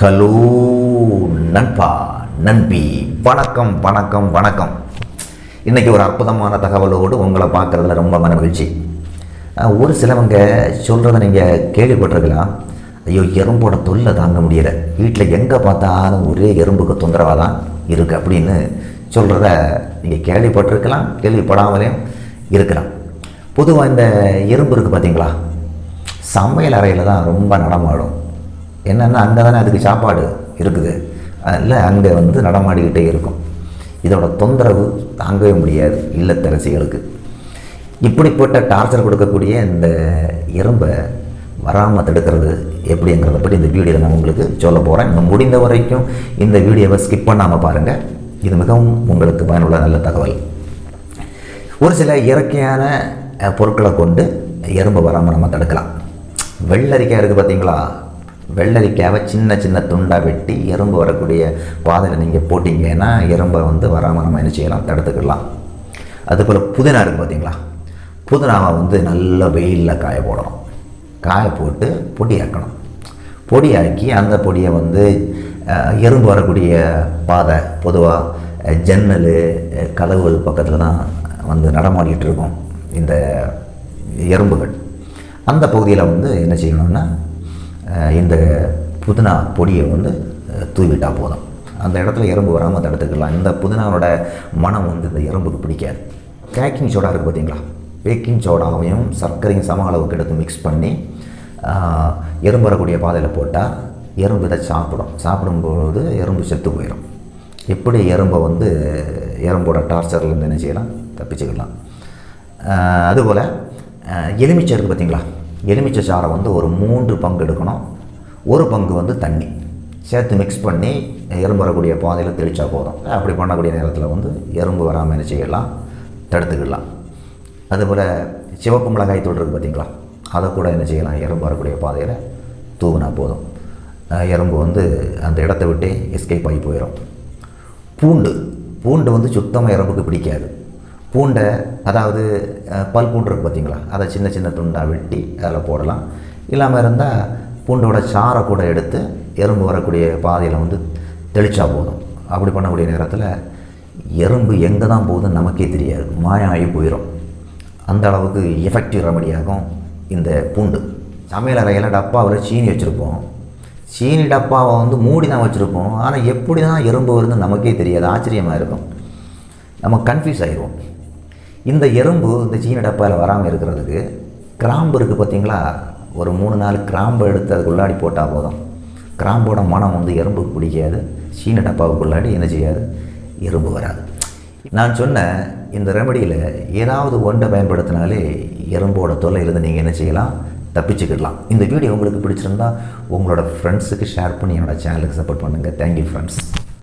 Hello நண்பா நண்பி வணக்கம் வணக்கம் வணக்கம். இன்றைக்கி ஒரு அற்புதமான தகவலோடு உங்களை பார்க்குறதுல ரொம்ப மன மகிழ்ச்சி. ஒரு சிலவங்க சொல்கிறத நீங்கள் கேள்விப்பட்டிருக்கலாம். ஐயோ எறும்போட தொல்லை தாங்க முடியலை. வீட்டில் எங்கே பார்த்தாலும் ஒரே எறும்புக்கு தொந்தரவாக தான் இருக்குது அப்படின்னு சொல்கிறத நீங்கள் கேள்விப்பட்டிருக்கலாம் கேள்விப்படாமலேயும் இருக்கலாம். பொதுவாக இந்த எறும்பு இருக்குது பார்த்தீங்களா சமையல் அறையில் தான் ரொம்ப நடமாடும். என்னென்னா அங்கே தானே அதுக்கு சாப்பாடு இருக்குது. அதில் அங்கே வந்து நடமாடிக்கிட்டே இருக்கும். இதோட தொந்தரவு தாங்கவே முடியாது இல்லத்தரசிகளுக்கு. இப்படிப்பட்ட டார்ச்சர் கொடுக்கக்கூடிய இந்த எறும்பை வராமல் தடுக்கிறது எப்படிங்கிறத பற்றி இந்த வீடியோவில் நான் உங்களுக்கு சொல்ல போகிறேன் இன்னும் முடிந்த வரைக்கும் இந்த வீடியோவை ஸ்கிப் பண்ணாமல் பாருங்கள் இது மிகவும் உங்களுக்கு பயனுள்ள நல்ல தகவல். ஒரு சில இயற்கையான பொருட்களை கொண்டு எறும்பு வராமல் நம்ம தடுக்கலாம். வெள்ளரிக்காய் இருக்குது பார்த்தீங்களா வெள்ளரிக்காவை சின்ன சின்ன துண்டாக வெட்டி எறும்பு வரக்கூடிய பாதையில் நீங்கள் போட்டிங்கன்னா எறும்பை வந்து வராமல் நம்ம என்ன செய்யலாம்? தடுத்துக்கலாம். அதுபோல் புதினா இருக்குது பார்த்தீங்களா புதினாவை வந்து நல்ல வெயிலில் காய போடணும். காய போட்டு பொடியாக்கணும். பொடியாக்கி அந்த பொடியை வந்து எறும்பு வரக்கூடிய பாதை பொதுவாக ஜன்னல் கதவுகள் பக்கத்தில் தான் வந்து நடமாடிட்டு இருக்கும் இந்த எறும்புகள். அந்த பகுதியில் வந்து என்ன செய்யணும்னா இந்த புதினா பொடியை வந்து தூவிட்டால் போதும். அந்த இடத்துல எறும்பு வராமல் தடுத்துக்கலாம் இந்த புதினாவோட மனம் வந்து இந்த எறும்புக்கு பிடிக்காது. பேக்கிங் சோடா இருக்குது பார்த்தீங்களா பேக்கிங் சோடாவையும் சர்க்கரையும் சம அளவுக்கு எடுத்து மிக்ஸ் பண்ணி எறும்பு வரக்கூடிய பாதையில் போட்டால் எறும்பு இதை சாப்பிடும். சாப்பிடும்போது எறும்பு செத்து போயிடும் எப்படி எறும்பை வந்து எறும்போட டார்ச்சர்லேருந்து என்ன செய்யலாம்? தப்பிச்சுக்கலாம். அதுபோல் எலுமிச்சை இருக்குது பார்த்தீங்களா எலுமிச்சை சாறை வந்து ஒரு மூன்று பங்கு எடுக்கணும். ஒரு பங்கு வந்து தண்ணி. சேர்த்து மிக்ஸ் பண்ணி எறும்பு வரக்கூடிய பாதையில் தெளித்தா போதும். அப்படி பண்ணக்கூடிய நேரத்தில் வந்து எறும்பு வராமல் என்ன செய்யலாம்? தடுத்துக்கிடலாம் அதுபோல் சிவப்பு மிளகாய் தூள் இருக்குது பார்த்தீங்களா அதை கூட என்ன செய்யலாம்? எறும்பு வரக்கூடிய பாதையில் தூவினா போதும். எறும்பு வந்து அந்த இடத்த விட்டு எஸ்கேப் ஆகி போயிடும் பூண்டு. பூண்டு வந்து சுத்தமாக எறும்புக்கு பிடிக்காது. பூண்டை அதாவது பல் பூண்டு இருக்குது பார்த்தீங்களா அதை சின்ன சின்ன துண்டாக வெட்டி அதில் போடலாம். இல்லாமல் இருந்தால் பூண்டோட சாரை கூட எடுத்து எறும்பு வரக்கூடிய பாதையில் வந்து தெளிச்சா போதும். அப்படி பண்ணக்கூடிய நேரத்தில் எறும்பு எங்கே தான் போகுதுன்னு நமக்கே தெரியாது. மாயம் ஆகி போயிடும் அந்த அளவுக்கு எஃபெக்டிவ் ரெமடியாகும் இந்த பூண்டு. சமையல் அறையில் டப்பாவில் சீனி வச்சுருப்போம். சீனி டப்பாவை வந்து மூடி தான் வச்சுருப்போம். ஆனால் எப்படி தான் எறும்பு வருதுன்னு நமக்கே தெரியாது. ஆச்சரியமாக இருக்கும். நம்ம கன்ஃபியூஸ் ஆகிடுவோம் இந்த எறும்பு இந்த சீன டப்பாவில் வராமல் இருக்கிறதுக்கு கிராம்பு இருக்குது பார்த்தீங்களா ஒரு மூணு நாலு கிராம்பு எடுத்து அதுக்குள்ளாடி போட்டால் போதும். கிராம்போட மனம் வந்து எறும்புக்கு பிடிக்காது சீன டப்பாவுக்குள்ளாடி என்ன செய்யாது? எறும்பு வராது. நான் சொன்ன இந்த ரெமடியில் ஏதாவது ஒன்றை பயன்படுத்தினாலே எறும்போட தொல்லையிலிருந்து நீங்கள் என்ன செய்யலாம்? தப்பிச்சுக்கிடலாம். இந்த வீடியோ உங்களுக்கு பிடிச்சிருந்தா உங்களோட ஃப்ரெண்ட்ஸுக்கு ஷேர் பண்ணி என்னோட சேனலுக்கு சப்போர்ட் பண்ணுங்கள் தேங்க்யூ ஃப்ரெண்ட்ஸ்